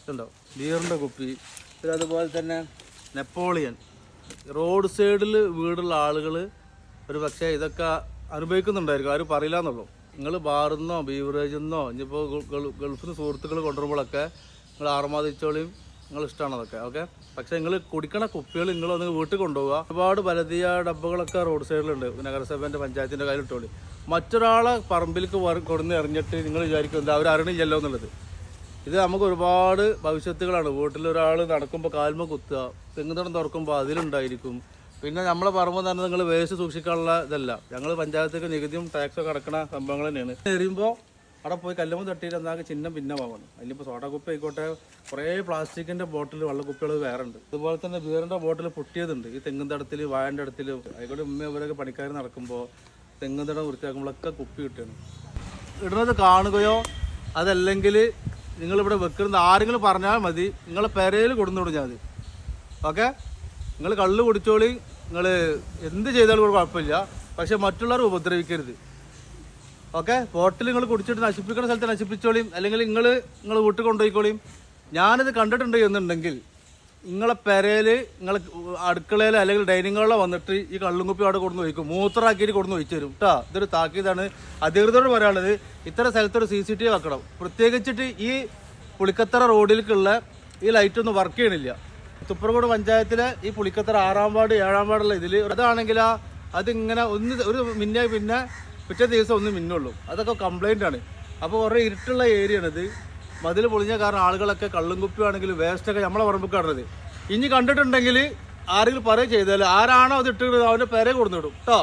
ഇതുണ്ടോ? ബിയറിന്റെ കുപ്പി. പിന്നെ അതുപോലെ തന്നെ നെപ്പോളിയൻ. റോഡ് സൈഡിൽ വീടുള്ള ആളുകൾ ഒരു പക്ഷേ ഇതൊക്കെ അനുഭവിക്കുന്നുണ്ടായിരിക്കും. ആരും പറയില്ല എന്നുള്ളൂ. നിങ്ങൾ ബാറിന്നോ ബീവറേജിൽ നിന്നോ ഇനിയിപ്പോൾ ഗൾഫിൽ നിന്ന് സുഹൃത്തുക്കൾ കൊണ്ടുവരുമ്പോഴൊക്കെ നിങ്ങൾ ആർമാദിച്ചോളിയും നിങ്ങൾ ഇഷ്ടമാണ് അതൊക്കെ. ഓക്കെ? പക്ഷേ നിങ്ങൾ കുടിക്കണ കുപ്പികൾ നിങ്ങൾ ഒന്ന് വീട്ടിൽ കൊണ്ടുപോകുക ഒരുപാട് പലതിയ ഡബ്ബകളൊക്കെ റോഡ് സൈഡിലുണ്ട്. നഗരസഭേന്റെ പഞ്ചായത്തിന്റെ കയ്യിൽ ഇട്ടോളി മറ്റൊരാളെ പറമ്പിലേക്ക് കൊടുന്ന് എറിഞ്ഞിട്ട് നിങ്ങൾ വിചാരിക്കും എന്താ അവർ അറിയണില്ലല്ലോ എന്നുള്ളത്. ഇത് നമുക്ക് ഒരുപാട് ഭവിഷ്യത്തുകളാണ്. വീട്ടിലൊരാൾ നടക്കുമ്പോൾ കാൽമ കുത്തുക തെങ്ങുതടം തുറക്കുമ്പോൾ അതിലുണ്ടായിരിക്കും. പിന്നെ നമ്മളെ പറമ്പ് തന്നെ നിങ്ങൾ വേസ്റ്റ് സൂക്ഷിക്കാനുള്ള ഇതല്ല. ഞങ്ങൾ പഞ്ചായത്തേക്ക് നികുതിയും ടാക്സൊക്കെ അടക്കണ സംഭവങ്ങൾ തന്നെയാണ്. എറിയുമ്പോൾ അവിടെ പോയി കല്ലുമ്പ് തട്ടിയിട്ട് എന്താ ചിഹ്നം വാങ്ങണം അതിലിപ്പോൾ സോഡ കുപ്പി ആയിക്കോട്ടെ കുറേ പ്ലാസ്റ്റിക്കിന്റെ ബോട്ടിൽ വെള്ളക്കുപ്പികൾ വേറെ ഉണ്ട് അതുപോലെ തന്നെ ബീറിന്റെ ബോട്ടിൽ പൊട്ടിയതുണ്ട്. ഈ തെങ്ങും തടത്തിൽ വാഴന്റെ അടുത്തിൽ ആയിക്കോട്ടെ ഉമ്മ ഇവരൊക്കെ പണിക്കാർ നടക്കുമ്പോൾ തെങ്ങും തടം വൃത്തിയാക്കുമ്പോഴൊക്കെ കുപ്പി കിട്ടുകയാണ്. ഇടുന്നത് കാണുകയോ അതല്ലെങ്കിൽ നിങ്ങളിവിടെ വെക്കുന്നത് ആരെങ്കിലും പറഞ്ഞാൽ മതി. നിങ്ങളെ പെരയിൽ കൊടുന്നു കൊടുഞ്ഞാൽ മതി ഓക്കെ? നിങ്ങൾ കള്ള് കുടിച്ചോളി. നിങ്ങൾ എന്ത് ചെയ്താലും കൂടെ കുഴപ്പമില്ല. പക്ഷെ മറ്റുള്ളവർ ഉപദ്രവിക്കരുത്. ഓക്കെ? ബോട്ടിൽ നിങ്ങൾ കുടിച്ചിട്ട് നശിപ്പിക്കുന്ന സ്ഥലത്ത് നശിപ്പിച്ചോളിയും അല്ലെങ്കിൽ നിങ്ങൾ നിങ്ങൾ വീട്ടിൽ കൊണ്ടുപോയിക്കോളിയും ഞാനിത് കണ്ടിട്ടുണ്ട് എന്നുണ്ടെങ്കിൽ നിങ്ങളെ പെരയിൽ നിങ്ങൾ അടുക്കളയിൽ അല്ലെങ്കിൽ ഡൈനിങ് ഹാളിലോ വന്നിട്ട് ഈ കള്ളും കുപ്പി അവിടെ കൊടുന്ന് വയ്ക്കും മൂത്രമാക്കിയിട്ട് കൊടുന്ന് വെച്ച് തരും. കേട്ടോ ഇതൊരു താക്കീതാണ്. അധികൃതരോട് പറയാനുള്ളത് ഇത്തരം സ്ഥലത്തൊരു സി സി ടി വി വെക്കണം. പ്രത്യേകിച്ചിട്ട് ഈ പുളിക്കത്തറ റോഡിലേക്കുള്ള ഈ ലൈറ്റ് ഒന്നും വർക്ക് ചെയ്യണില്ല. തുപ്പറകോട് പഞ്ചായത്തിലെ ഈ പുളിക്കത്തറ ആറാം വാർഡ് ഏഴാം വാർഡുള്ള ഇതിൽ അതാണെങ്കിൽ അതിങ്ങനെ ഒന്ന് ഒരു മിന്നെ പിന്നെ പിറ്റേ ദിവസം ഒന്ന് മിന്നുള്ളൂ. അതൊക്കെ കംപ്ലൈന്റ് ആണ്. അപ്പോൾ കുറേ ഇരുട്ടുള്ള ഏരിയ ആണിത്. മതിൽ പൊളിഞ്ഞ കാരണം ആളുകളൊക്കെ കള്ളും കുപ്പിയാണെങ്കിലും വേസ്റ്റൊക്കെ നമ്മളെ പറമ്പിൽ കാണുന്നത് ഇനി കണ്ടിട്ടുണ്ടെങ്കിൽ ആരെങ്കിലും പറയുക ചെയ്താൽ ആരാണോ അത് ഇട്ടിട്ട് അവന്റെ പേരെ കൊടുത്തിടും. കേട്ടോ